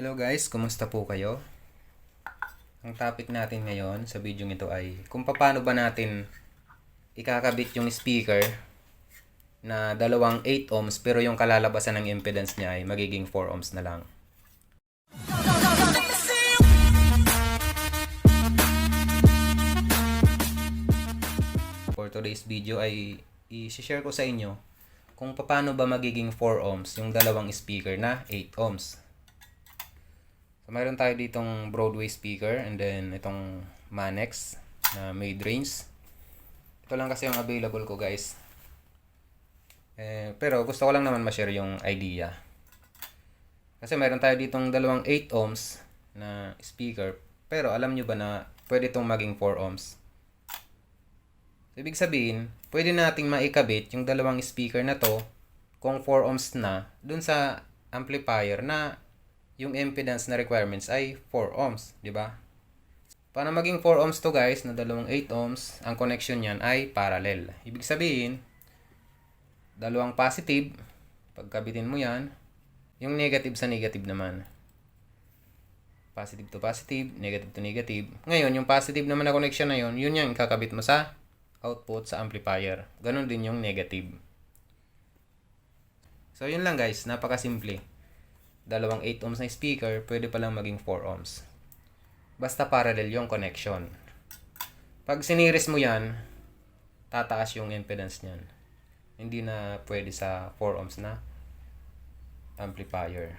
Hello guys, kumusta po kayo? Ang topic natin ngayon sa video ito ay kung paano ba natin ikakabit yung speaker na dalawang 8 ohms pero yung kalalabasan ng impedance niya ay magiging 4 ohms na lang. For today's video ay i-share ko sa inyo kung paano ba magiging 4 ohms yung dalawang speaker na 8 ohms. So, mayroon tayo ditong Broadway speaker and then itong Manex na mid-range. Ito lang kasi yung available ko guys. Eh, pero gusto ko lang naman ma-share yung idea. Kasi mayroon tayo ditong dalawang 8 ohms na speaker. Pero alam nyo ba na pwede itong maging 4 ohms? So, ibig sabihin, pwede nating maikabit yung dalawang speaker na to kung 4 ohms na dun sa amplifier na yung impedance na requirements ay 4 ohms, di ba? Para maging 4 ohms to guys, na dalawang 8 ohms, ang connection niyan ay parallel. Ibig sabihin, dalawang positive, pagkabitin mo yan, yung negative sa negative naman. Positive to positive, negative to negative. Ngayon, yung positive naman na connection na yun, yun yung kakabit mo sa output sa amplifier. Ganon din yung negative. So, yun lang guys. Napakasimple. Dalawang 8 ohms na speaker, pwede palang maging 4 ohms. Basta parallel yung connection. Pag siniris mo yan, tataas yung impedance niyan. Hindi na pwede sa 4 ohms na amplifier.